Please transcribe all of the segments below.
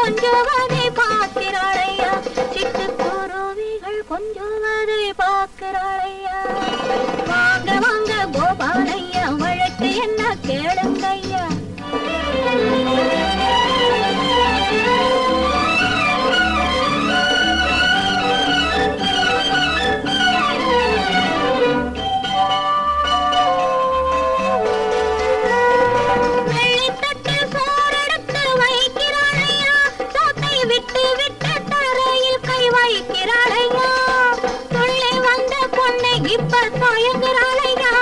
கொஞ்சுவதை பார்க்கிறாளையா? சிட்டுக்குருவிகள் கொஞ்சுவதை பார்க்கிறாளையா? வாங்க வாங்க கோபாலையா வழக்கு என்ன கேளுங்கய்யா? என்கிறாளையா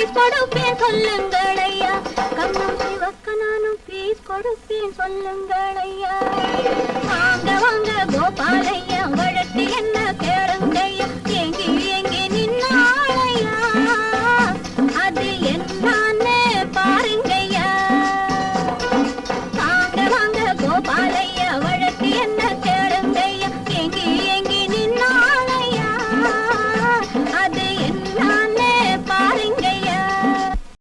பீஸ் கொடுப்பேன் சொல்லுங்கள் ஐயா கண்ணம் சிவக்க வாங்க வாங்க கோபாலையா